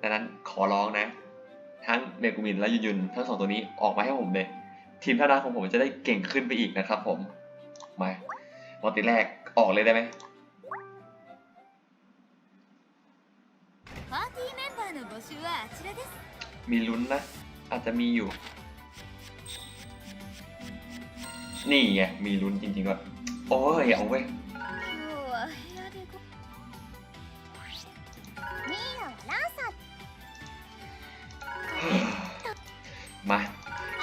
ดังนั้นขอร้องนะ ทั้งเมกุมินและยุนยุนทั้งสองตัวนี้ออกมาให้ผมเลย ทีมท่าดาของผมจะได้เก่งขึ้นไปอีกนะครับผม มาวัติแรกออกเลยได้ไหมมีลุ้นนะ อาจจะมีอยู่ นี่ไง มีลุ้นจริงๆก็โอ้ยเอาเว้ย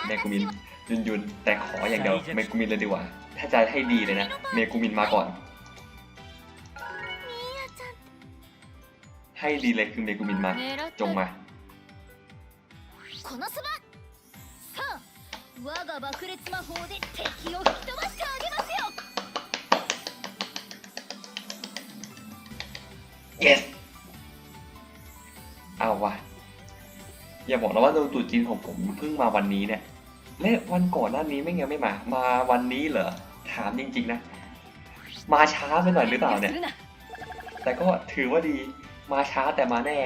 เมกุมิน ยุนยุน แต่ขออย่างเดียวเมกุมินเลยดีกว่า ถ้าจะให้ดีเลยนะ เมกุมินมาก่อน ミーヤちゃん ให้ดีเลยคือเมกุมินมา 狙って จงมา このそばさあ我が爆裂魔法で敵を吹き飛ばしてあげますよ yes เอาวะอย่าบอกนะว่าโดนตรุษจีนของผมเพิ่งมาวันนี้เนี่ย และวันก่อนหน้านี้ไม่ยังไม่มา มาวันนี้เหรอ ถามจริง ๆ นะ มาช้าไปหน่อยหรือเปล่าเนี่ย แต่ก็ถือว่าดี มาช้าแต่มาแน่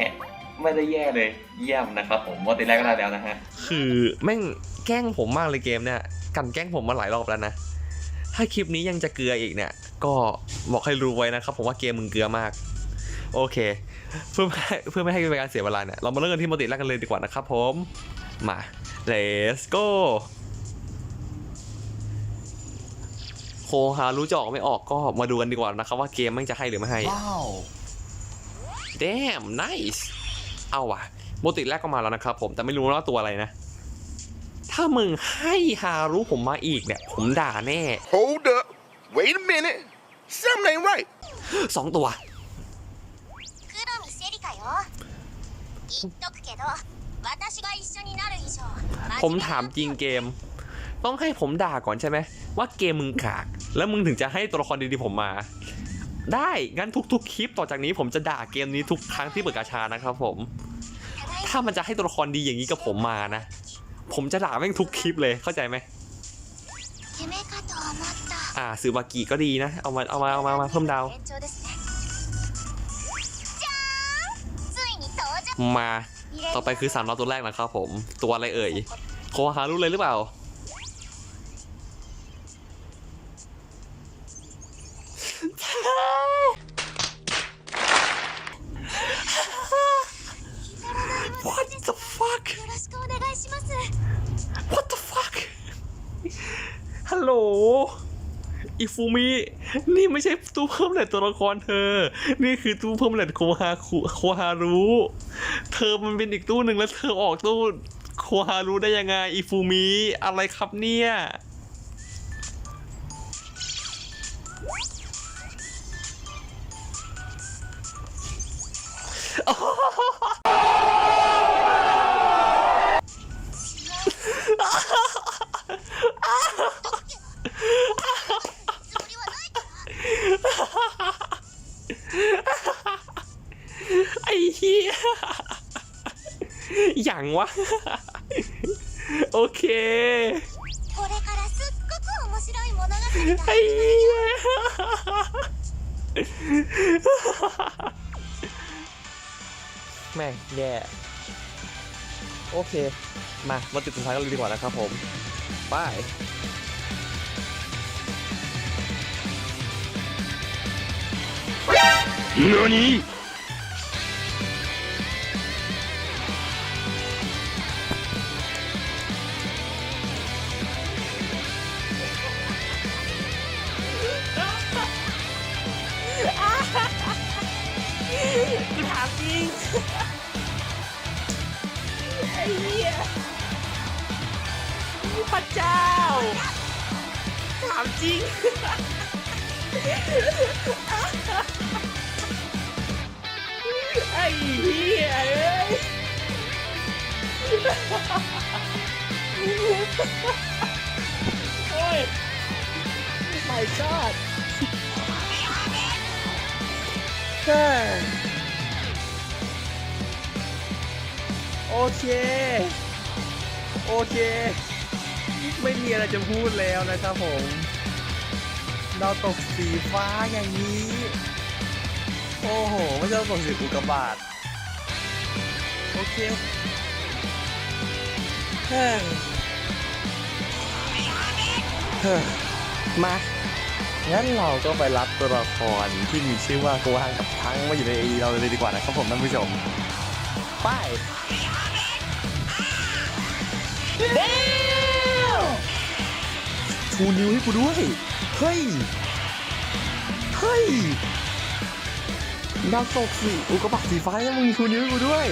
ไม่ได้แย่เลย เยี่ยมนะครับผมโมเดลแรกก็ได้แล้วนะฮะ คือแม่งแกล้งผมมากเลยเกมเนี่ย กันแกล้งผมมาหลายรอบแล้วนะ ถ้าคลิปนี้ยังจะเกลืออีกเนี่ย ก็บอกให้รู้ไว้นะครับผมว่าเกมมึงเกลือมาก โอเค เพื่อเพื่อไม่ให้เป็นการเสียเวลาเนี่ย เรามาเริ่มกันที่โมเดลแรกกันเลยดีกว่านะครับผม มา let's go โคฮารู้จะออกไม่ออกก็มาดูกันดีกว่านะครับว่าเกมแม่งจะให้หรือไม่ให้ damn nice เอาว่ะโมติแรกก็มาแล้วนะครับผมแต่ไม่รู้ว่าตัวอะไรนะ ถ้ามึงให้ฮารุผมมาอีกเนี่ย ผมด่าแน่ Hold up. Wait a minute. Something ain't right. สองตัว ผมถามจริงเกม ต้องให้ผมด่าก่อนใช่ไหมว่าเกมมึงขาก แล้วมึงถึงจะให้ตัวละครดีๆผมมา ได้งั้นทุกๆคลิปต่อจากนี้ผมจะด่าเกมนี้ทุกครั้งที่เปิดกาชานะครับผม ถ้ามันจะให้ตัวละครดีอย่างนี้กับผมมานะ ผมจะด่าแม่งทุกคลิปเลยเข้าใจไหมอ่าซื้อมากี่ก็ดีนะ เอามาเอามาเอามามาเพิ่มดาวมา ต่อไปคือสามรอบตัวแรกนะครับผม ตัวอะไรเอ่ย โคฮารุเลยหรือเปล่า อิฟูมิ นี่ไม่ใช่ตู้เพิ่มแหล่ตัวละครเธอ นี่คือตู้เพิ่มแหล่โคฮาคุโคฮารุ เธอมันเป็นอีกตู้หนึ่งแล้วเธอออกตู้โคฮารุได้ยังไงอิฟูมิ อะไรครับเนี่ย อย่างวะ โอเคไอ้ยแม่แย่โอเค มา มาจุดสุดท้ายกันเลยดีกว่านะครับผมบายนี่ เจ้า ถามจริง ไอ้เหี้ยเอ้ยโอ้ย my god ใช่โอเค โอเค ไม่มีอะไรจะพูดแล้วนะครับผมเราตกสีฟ้าอย่างนี้ โอ้โห ไม่ใช่ตกสีอุกกาบาตเกมเฮ้ยเฮ้ยมางั้นเราก็ไปรับตัวละครที่มีชื่อว่าโกฮังกับพังมาอยู่ในเอเราเลยดีกว่านะครับผมท่านผู้ชม ไปเดว ชูนิวให้กูด้วย เฮ้ย เฮ้ยดาวตกสิอุกกาบาตสีฟ้าแล้วมึงชูนิ้วให้กูด้วย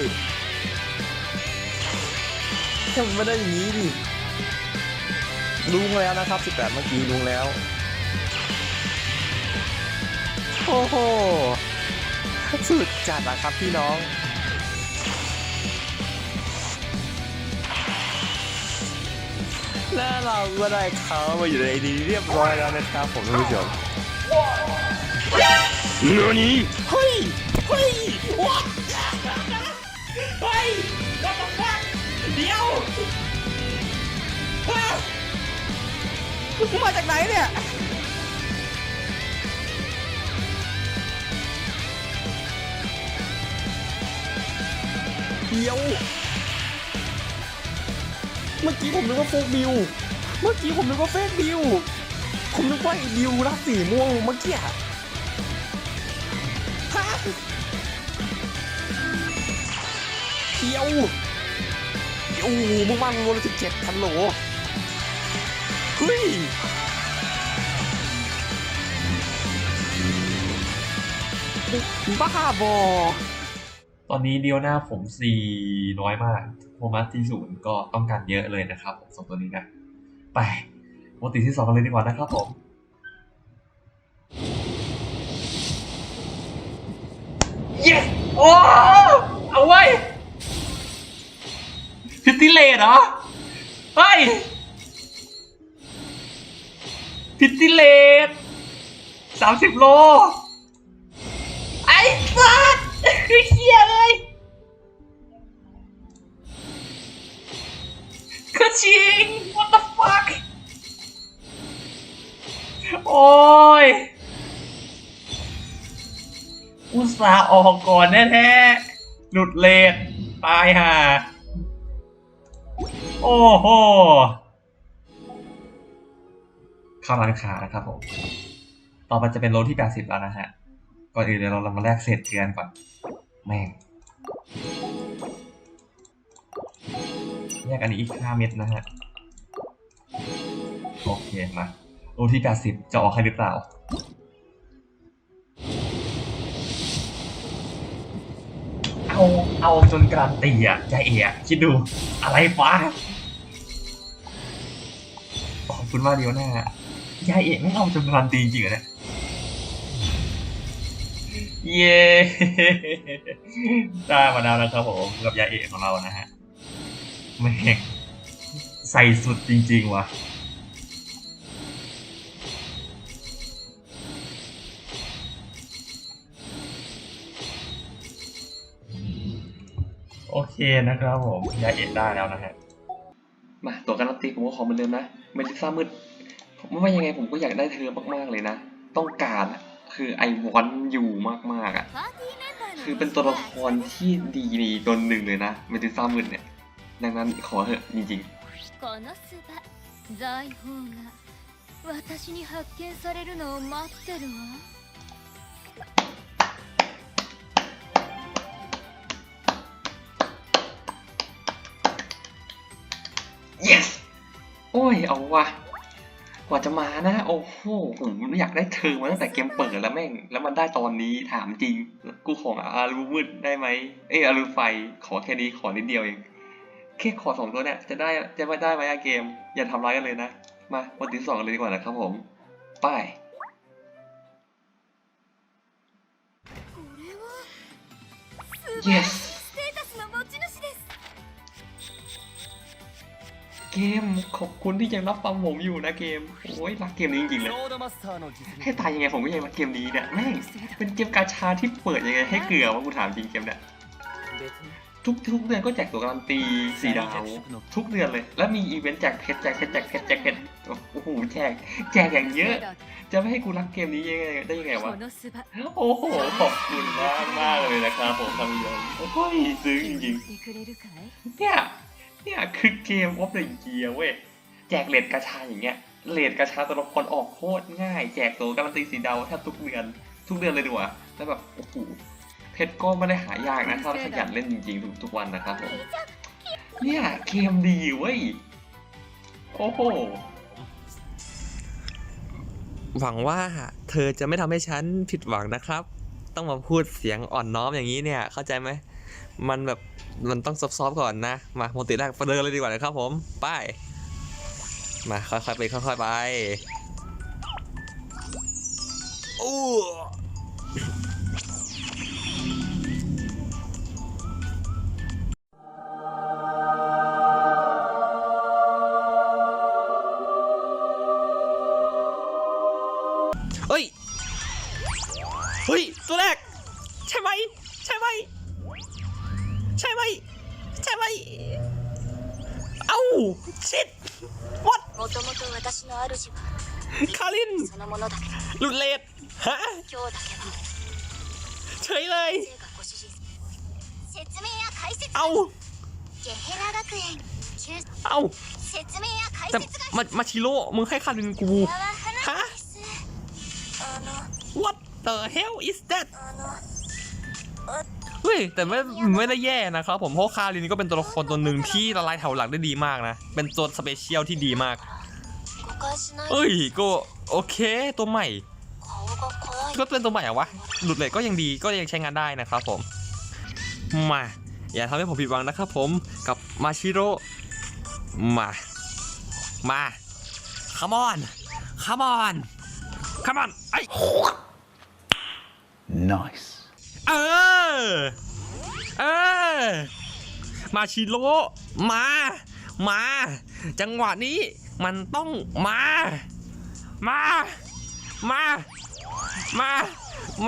แค่มันไม่ได้อย่างนี้ดิลุงแล้วนะครับ 18 เมื่อกี้ลุงแล้ว โอ้โห สุดจัดนะครับพี่น้อง และเราก็ได้เขามาอยู่ในไอดีเรียบร้อยแล้วนะครับผมท่านผู้ชม何เฮ้ยเฮ้ย what เฮ้ย what the fuck เดี๋ยวว้าวมึงมาจากไหนเนี่ยเดียว เมื่อกี้ผมนึกว่าเฟกบิว เมื่อกี้ผมนึกว่าเฟกบิว ผมนึกว่าไอ้บิวรักสีม่วงเมื่อกี้ฮะเดียวโอ้โหมึงมันโมเลสิบเจ็ดพันโหลเฮ้ยบ้าบอ ตอนนี้เดียวหน้าผมซีน้อยมากโทมัสที่ศูนย์ก็ต้องการเยอะเลยนะครับผมสองตัวนี้นะไปปกติที่สองกันเลยดีกว่านะครับผม yes โอ้เอาไว้พิตติเลดเหรอเฮ้ยพิตติเลดสามสิบโล ไอ้สัส คือเฮียเลยคือชิง what the fuck โอ้ย อุตส่าห์ออกก่อนแท้ๆหลุดเลทตายห่า โอ้โหเข้าร้านค้านะครับผม ต่อไปจะเป็นโลที่ 80 แล้วนะฮะ ก่อนอื่นเดี๋ยวเรามาแลกเศษเกลือนก่อน แม่งแยกอันนี้อีก 5 เม็ดนะฮะ โอเค มาโลที่ 80 จะออกให้หรือเปล่า เอา เอาจนการันตีอะใจเอะคิดดูอะไรฟ้าขอบคุณมากเดียวหน้ายายเอกไม่เอาจนการันตีจริงเหรอเนี่ย เย้ได้มาแล้วนะครับผมกับยาเอกของเรานะฮะแม่งใส่สุดจริง ๆ ว่ะโอเคนะครับผมยาเอกได้แล้วนะฮะ มาตัวการันตีผมก็ขอเหมือนเดิมนะเมลิซ่ามืดผมว่ายังไงผมก็อยากได้เธอมากๆเลยนะ ต้องการอะ คือไอวอนยูมากๆอะ คือเป็นตัวละครที่ดีดีตัวหนึ่งเลยนะเมติซ่ามืนเนี่ย ดังนั้นขอเถอะจริงๆโอ้ย เอาวะ กว่าจะมานะ โอ้โหผมอยากได้เธอมาตั้งแต่เกมเปิดแล้วแม่ง แล้วมันได้ตอนนี้ถามจริง กูของอารูมืดได้ไหมเอออารูไฟขอแค่นี้ขอนิดเดียวเองแค่ขอสองตัวเนี่ยจะได้จะไม่ได้ไหมเกม อย่าทำร้ายกันเลยนะ มาวันที่สองเลยดีกว่านะครับผมไป Yes ม ขอบคุณที่ยังรับฟังผมอยู่นะเกม โอ้ยรักเกมนี้จริงๆเลย ให้ตายยังไงผมก็ยังรักเกมนี้เนี่ยแม่งเป็นเกมกาชาที่เปิดยังไงให้เกลือว่ากูถามจริงเกมเนี่ยทุกทุกเดือนก็แจกตัวการันตีสี่ดาว ทุกเดือนเลย แล้วมีอีเวนต์แจกเพชรแจกเพชรแจกเพชรแจกเพชรโอ้โหแจกแจกอย่างเยอะ จะไม่ให้กูรักเกมนี้ยังไงได้ยังไงวะโอ้โหขอบคุณมากมากเลยนะครับผมทำเยอะโอ้ยซึ้งจริงๆเนี่ย เนี่ยคือเกมออฟเดอะเยียเว้ย แจกเลดกระชาอย่างเงี้ย เลดกระชาตัวละครออกโคตรง่าย แจกตัวการันตีสีดาวแทบทุกเดือน ทุกเดือนเลยดีกว่าแล้วแบบโอ้โหเพชรก็ไม่ได้หายากนะถ้าขยันเล่นจริงๆทุกทุกวันนะครับผมเนี่ยเกมดีเว้ย โอ้โหหวังว่าเธอจะไม่ทำให้ฉันผิดหวังนะครับ ต้องมาพูดเสียงอ่อนน้อมอย่างนี้เนี่ย เข้าใจไหม มันแบบ มันต้องซอฟๆก่อนนะ มาโมติแรกประเดินเลยดีกว่านะครับผมไปมาค่อยๆไปค่อยๆไปอู้ ともと私の主は คาริน そのものだけど หลุดเลดฮะ 今日だけは เฉยเลย 先生がご主人説明や解説 เอ้า ゲヘラ学園旧 เอ้า 説明や解 แต่ 説が มามาชิโร่มึงให้คารินกู これは花ですあの what the hell is that あの เฮ้ย แต่ไม่ไม่ได้แย่นะครับผม เพราะคารินก็เป็นตัวละครตัวหนึ่งที่ละลายแถวหลังได้ดีมากนะ เป็นตัวสเปเชียลที่ดีมาก 誤解しない เอ้ยก็โอเคตัวใหม่ ก็เป็นตัวใหม่อะวะ หลุดเลยก็ยังดีก็ยังใช้งานได้นะครับผม มา อย่าทำให้ผมผิดหวังนะครับผมกับมาชิโร่มา มาคัมอนคัมอนคัมอนไอ้ nice เออ เออ มาชิโร่มา มา จังหวะนี้ มันต้องมา มา มา มา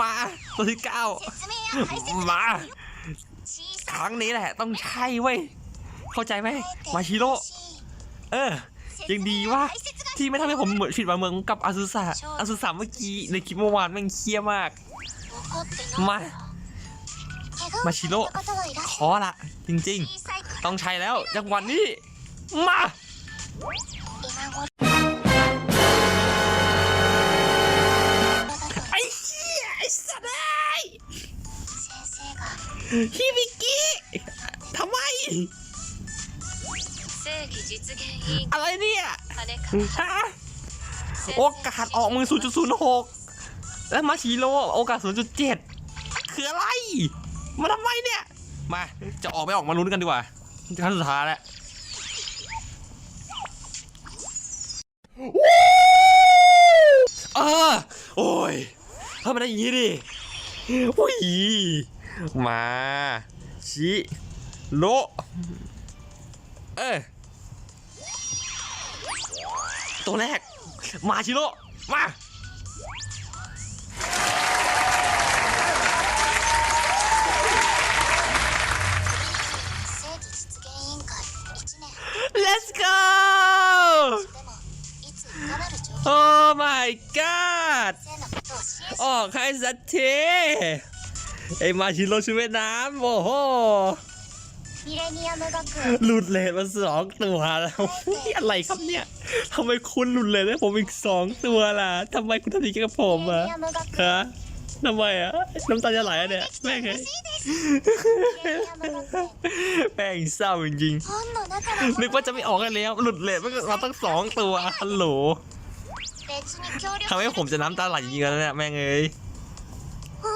มา ตัวที่เก้ามา ครั้งนี้แหละ ต้องใช่เว้ย เข้าใจไหม มาชิโร่ เออ ยังดีว่าที่ไม่ทำให้ผมเหมือนผิดมาเมืองกับอาซุสะอาซุสะเมื่อกี้ในคลิปเมื่อวานมันเคี้ยมาก มา มาชิโร่คอละ จริง ๆ ต้องใช้แล้วจังหวะนี้ มา ไอ้เหี้ยไอ้สัตว์ไอ้ฮิบิกิทำไม อะไรเนี่ยโอกาสออกมือ 0.06 แล้วมาชิโร่โอกาส 0.7 คืออะไร มาทำไมเนี่ย มา จะออกไม่ออกมาลุ้นกันดีกว่า ครั้งสุดท้ายแล้ว อ้โอ้ยทำไมได้อย่างนี้ดิอุ้ยมาชิโลเออตัวแรก มาชิโลมาเลส s go my god ออกให้สักทีไอมาชิโรชุเวน้ำโอ้โหหลุดเลทมาสองตัวแล้วอะไรครับเนี่ยทำไมคุณหลุดเลทให้ผมอีกสองตัวล่ะทำไมคุณทำดีกับผมอะฮะทำไมอะน้ำตาจะไหลอะเนี่ยแม่งไงแม่งเศร้าจริงๆนึกว่าจะไม่ออกกันแล้ว หลุดเลทมมาตั้งสองตัวฮัลโหล 別に協力 ทำให้ผมจะน้ำตาไหลจริงๆแล้วเนี่ยแม่งเอ้ย あ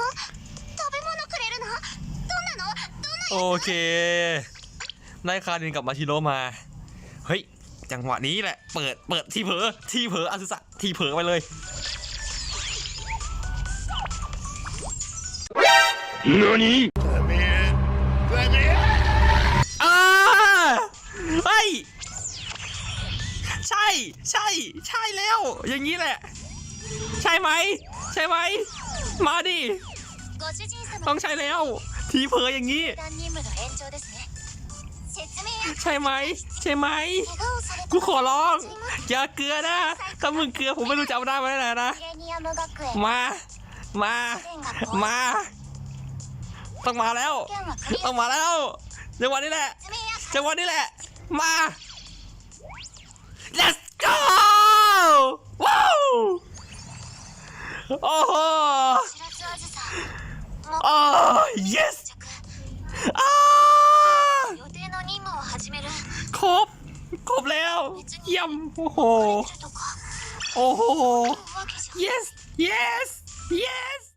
食べ物くれるのどんなのどんな โอเค ได้คารินกับมาชิโร่มา เฮ้ย จังหวะนี้แหละ เปิด เปิดที่เผลอที่เผลออาซุสะที่เผลอไปเลย Nani? Come in. Come in. อ่าเฮ้ย ใ ช่ใช่ใช่แล้ว อย่างนี้แหละ ใช่ไหม ใช่ไหม มาดิ ต้องใช่แล้ว ทีเพออย่างนี้ ใช่ไหม ใช่ไหม กูขอร้อง อย่าเกลือนะ ถ้ามึงเกลือผมไม่รู้จะเอาได้ไหมนะนะ มา มา มา ต้องมาแล้ว ต้องมาแล้วจังหวะนี้แหละจังหวะนี้แหละ มาาวว้าวโอ้โหโอ้ yes อ้ครบ ครบแล้วย่ำโอ้โห โอ้โห yes yes yes